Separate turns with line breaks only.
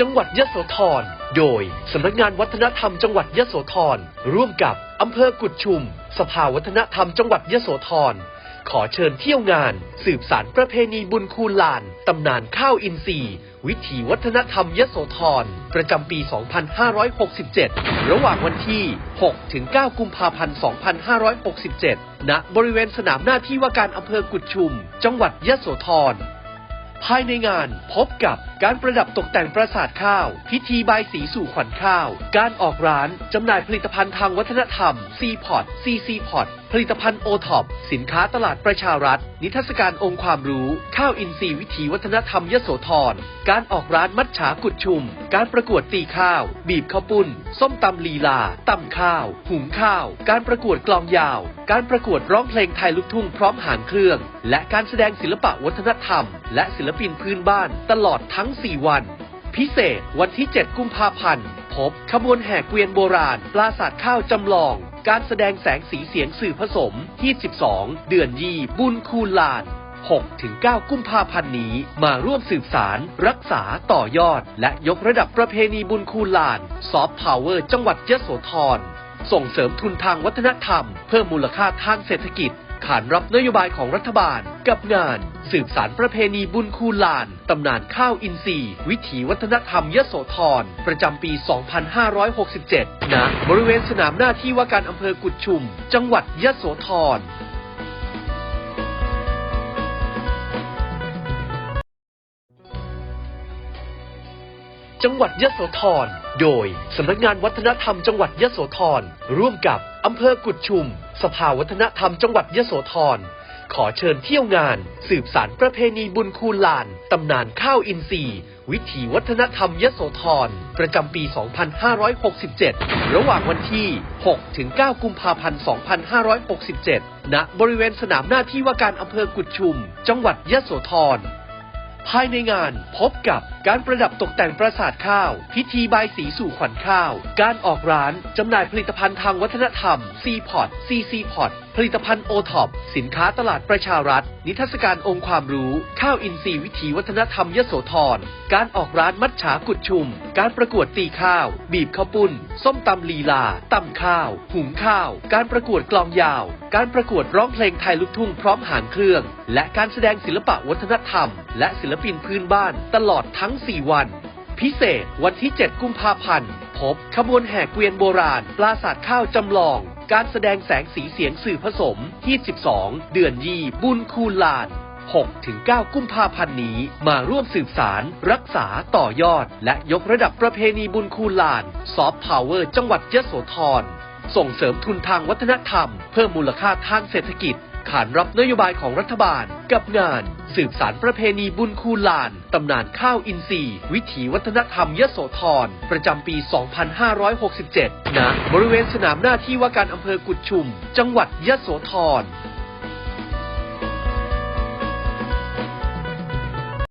จังหวัดยโสธร โดยสำนักงานวัฒนธรรมจังหวัดยโสธร ร่วมกับอำเภอกุดชุม สภาวัฒนธรรมจังหวัดยโสธร ขอเชิญเที่ยวงาน สืบสารประเพณีบุญคูลาน ตำนานข้าวอินทรีย์ วิถีวัฒนธรรมยโสธร ประจำปี 2567 ระหว่างวันที่ 6 ถึง 9 กุมภาพันธ์ 2567 ณ บริเวณสนามหน้าที่ว่าการอำเภอกุดชุม จังหวัดยโสธร ภายในงานพบกับการประดับตกแต่งปราสาทข้าว พิธีบายสีสู่ขวัญข้าว การออกร้านจำหน่ายผลิตภัณฑ์ทางวัฒนธรรม c p o t CC p o t ผลิตภัณฑ์โอท็อปสินค้าตลาดประชารัฐ นิทรรศการองค์ความรู้ ข้าวอินทรีย์วิถีวัฒนธรรมยโสธร การออกร้านมัดฉากุดชุม การประกวดตีข้าว บีบข้าวปุ้น ส้มตำลีลาตำข้าว หุงข้าว การประกวดกลองยาว การประกวดร้องเพลงไทยลูกทุ่งพร้อมหางเครื่อง และการแสดงศิลปะวัฒนธรรม และศิลปินพื้นบ้านตลอดทั้ง 4 วัน พิเศษวันที่ 7 กุมภาพันธ์พบขบวนแห่เกวียนโบราณ ปราสาทข้าวจำลอง การแสดงแสงสีเสียงสื่อผสม 22 เดือนยีบุญคูลาน 6-9 กุมภาพันธ์นี้ มาร่วมสืบสาร รักษาต่อยอด และยกระดับประเพณีบุญคูลาน ซอฟต์พาวเวอร์จังหวัดยะโสธร ส่งเสริมทุนทางวัฒนธรรม เพิ่มมูลค่าทางเศรษฐกิจ ขานรับนโยบายของรัฐบาล กับงาน สืบสารประเพณีบุญคูลาน ตำนานข้าวอินทรีย์ วิถีวัฒนธรรมยโสธร ประจำปี 2567 ณ บริเวณสนามหน้าที่ว่าการอำเภอกุดชุม จังหวัดยโสธรจังหวัดยโสธร โดยสำนักงานวัฒนธรรมจังหวัดยโสธร ร่วมกับอำเภอกุดชุม สภาวัฒนธรรมจังหวัดยโสธร ขอเชิญเที่ยวงาน สืบสารประเพณีบุญคูณลาน ตำนานข้าวอินทรีย์ วิถีวัฒนธรรมยโสธร ประจำปี 2567 ระหว่างวันที่ 6 ถึง 9 กุมภาพันธ์ 2567 ณ บริเวณสนามหน้าที่ว่าการอำเภอกุดชุม จังหวัดยโสธร ภายในงานพบกับการประดับตกแต่งปราสาทข้าว พิธีบายสีสู่ขวัญข้าว การออกร้านจำหน่ายผลิตภัณฑ์ทางวัฒนธรรม c p o t CC p o t ผลิตภัณฑ์โอท็อปสินค้าตลาดประชารัฐนิทรรศการองค์ความรู้ ข้าวอินทรีย์วิถีวัฒนธรรมยโสธร การออกร้านมัดฉากุดชุม การประกวดตีข้าว บีบข้าวปุ้น ส้มตำลีลาตำข้าว หุงข้าว การประกวดกลองยาว การประกวดร้องเพลงไทยลูกทุ่งพร้อมหางเครื่อง และการแสดงศิลปะวัฒนธรรม และศิลปินพื้นบ้านตลอดทั้ง 4 วัน พิเศษวันที่ 7 กุมภาพันธ์พบขบวนแห่เกวียนโบราณ ปราสาทข้าวจำลอง การแสดงแสงสีเสียงสื่อผสม 22 เดือนยีบุญคูลาน 6-9 กุมภาพันธ์นี้ มาร่วมสืบสาร รักษาต่อยอด และยกระดับประเพณีบุญคูลาน ซอฟต์พาวเวอร์จังหวัดยะโสธร ส่งเสริมทุนทางวัฒนธรรม เพิ่มมูลค่าทางเศรษฐกิจ ขานรับนโยบายของรัฐบาล กับงาน สืบสารประเพณีบุญคูลาน ตำนานข้าวอินทรีย์ วิถีวัฒนธรรมยโสธร ประจำปี 2567 ณ บริเวณสนามหน้าที่ว่าการอำเภอกุดชุม จังหวัดยโสธร